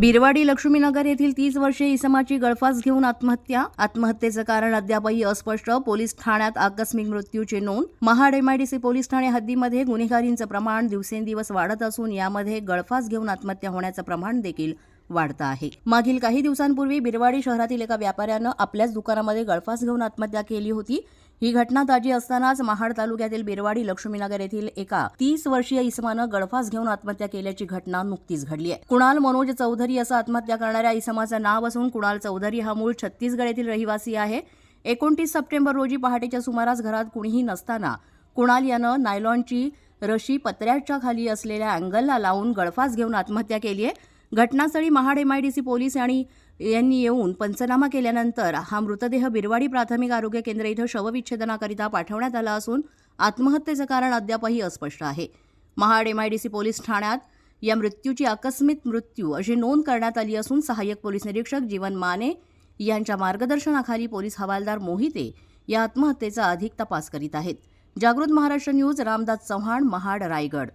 बिरवाडी लक्ष्मीनगर येथील तीस वर्षे इसमाची गळफास घेऊन आत्महत्या. आत्महत्येचं कारण अद्यापही अस्पष्ट. पोलीस ठाण्यात आकस्मिक मृत्यूची नोंद. महाड एमआयडीसी पोलीस ठाणे हद्दीमध्ये गुन्हेगारींचं प्रमाण दिवसेंदिवस वाढत असून यामध्ये गळफास घेऊन आत्महत्या होण्याचं प्रमाण देखील वाढतं आहे. मागील काही दिवसांपूर्वी बिरवाडी शहरातील एका व्यापाऱ्यानं आपल्याच दुकानामध्ये गळफास घेऊन आत्महत्या केली होती. ही घटना ताजी असतानाच महाड तालुक्यातील बिरवाडी लक्ष्मीनगर येथील एका तीस वर्षीय इसमानं गळफास घेऊन आत्महत्या केल्याची घटना नुकतीच घडली आहे. कुणाल मनोज चौधरी असं आत्महत्या करणाऱ्या इसमाचं नाव असून कुणाल चौधरी हा मूळ छत्तीसगड येथील रहिवासी आहे. एकोणतीस सप्टेंबर रोजी पहाटेच्या सुमारास घरात कुणीही नसताना कुणाल यानं नायलॉनची रशी पत्र्याच्या खाली असलेल्या अँगलला लावून गळफास घेऊन आत्महत्या केली आहे. घटनास्थळी महाड एमआयडीसी पोलीस आणि यांनी येऊन पंचनामा केल्यानंतर हा मृतदेह बिरवाडी प्राथमिक आरोग्य केंद्र इथं शवविच्छेदनाकरिता पाठवण्यात आला असून आत्महत्येचं कारण अद्यापही अस्पष्ट आहे. महाड एमआयडीसी पोलीस ठाण्यात या मृत्यूची आकस्मिक मृत्यू अशी नोंद करण्यात आली असून सहाय्यक पोलीस निरीक्षक जीवन माने यांच्या मार्गदर्शनाखाली पोलीस हवालदार मोहिते या आत्महत्येचा अधिक तपास करीत आहेत. जागृत महाराष्ट्र न्यूज रामदास चव्हाण महाड रायगड.